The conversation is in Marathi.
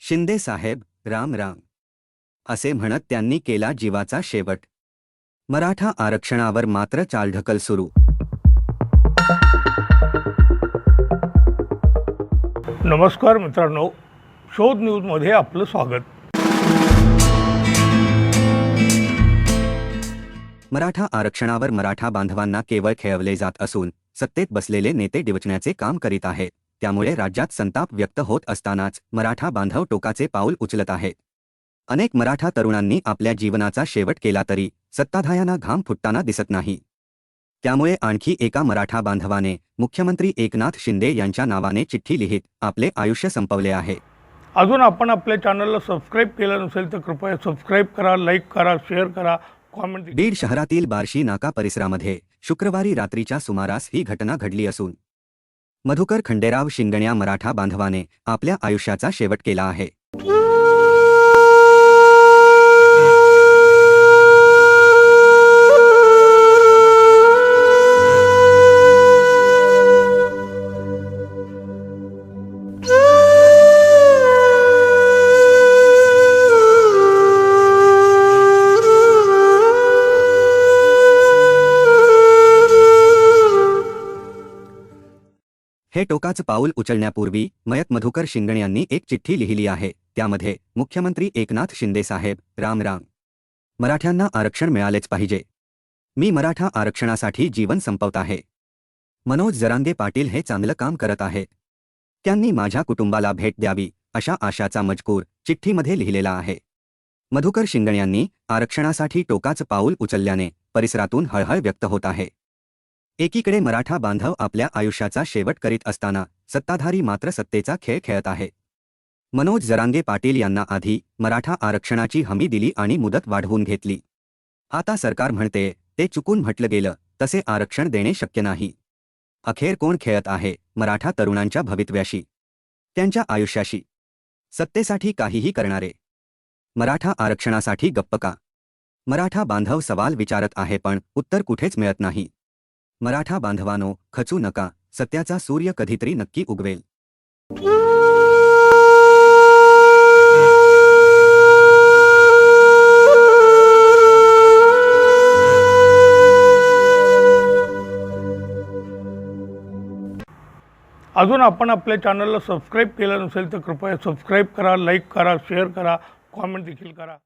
शिंदे साहेब राम राम. असे म्हणत त्यांनी केला जीवाचा शेवट. मराठा आरक्षणावर मात्र चालढकल सुरू. नमस्कार मित्रांनो. शोध न्यूजमध्ये आपलं स्वागत. मराठा आरक्षणावर मराठा बांधवांना केवळ खेळवले जात असून सत्तेत बसलेले नेते डिवचण्याचे काम करीत आहेत. त्यामुळे राज्यात संताप व्यक्त होत असतानाच मराठा बांधव टोकाचे पाऊल उचलत आहेत. अनेक मराठा तरुणांनी आपल्या जीवनाचा शेवट केला तरी सत्ताधायांना घाम फुटताना दिसत नाही. त्यामुळे आणखी एका मराठा बांधवाने मुख्यमंत्री एकनाथ शिंदे यांच्या नावाने चिठ्ठी लिहित आपले आयुष्य संपवले आहे. अजून आपण आपल्या चॅनलला सबस्क्राईब केलं नसेल तर कृपया सबस्क्राईब करा लाईक करा शेअर करा कॉमेंट बीड शहरातील बार्शी नाका परिसरामध्ये शुक्रवारी रात्रीच्या सुमारास ही घटना घडली असून मधुकर खंडेराव शिंगण्या मराठा बांधवाने आपल्या आयुष्याचा शेवट केला आहे. हे टोकाचं पाऊल उचलण्यापूर्वी मयत मधुकर शिंगणे यांनी एक चिठ्ठी लिहिली आहे. त्यामध्ये मुख्यमंत्री एकनाथ शिंदेसाहेब राम राम. मराठ्यांना आरक्षण मिळालेच पाहिजे. मी मराठा आरक्षणासाठी जीवन संपवत आहे. मनोज जरांगे पाटील हे चांगलं काम करत आहेत त्यांनी माझ्या कुटुंबाला भेट द्यावी अशा आशाचा मजकूर चिठ्ठीमध्ये लिहिलेला आहे. मधुकर शिंगण यांनी आरक्षणासाठी टोकाचं पाऊल उचलल्याने परिसरातून हळहळ व्यक्त होत आहे. एकीकडे मराठा बांधव आपल्या आयुष्याचा शेवट करीत असताना सत्ताधारी मात्र सत्तेचा खेळ खेळत आहे. मनोज जरांगे पाटील यांना आधी मराठा आरक्षणाची हमी दिली आणि मुदत वाढवून घेतली. आता सरकार म्हणते ते चुकून म्हटलं गेलं तसे आरक्षण देणे शक्य नाही. अखेर कोण खेळत आहे मराठा तरुणांच्या भवितव्याशी? त्यांच्या आयुष्याशी? सत्तेसाठी काहीही करणारे? मराठा आरक्षणासाठी गप्प का? मराठा बांधव सवाल विचारत आहे पण उत्तर कुठेच मिळत नाही. मराठा बांधवानो खचू नका. सत्याचा सूर्य कधीतरी नक्की उगवेल. अजून आपण आपल्या चॅनलला सबस्क्राईब केलं नसेल तर कृपया सबस्क्राईब करा लाईक करा शेअर करा कॉमेंट देखील करा.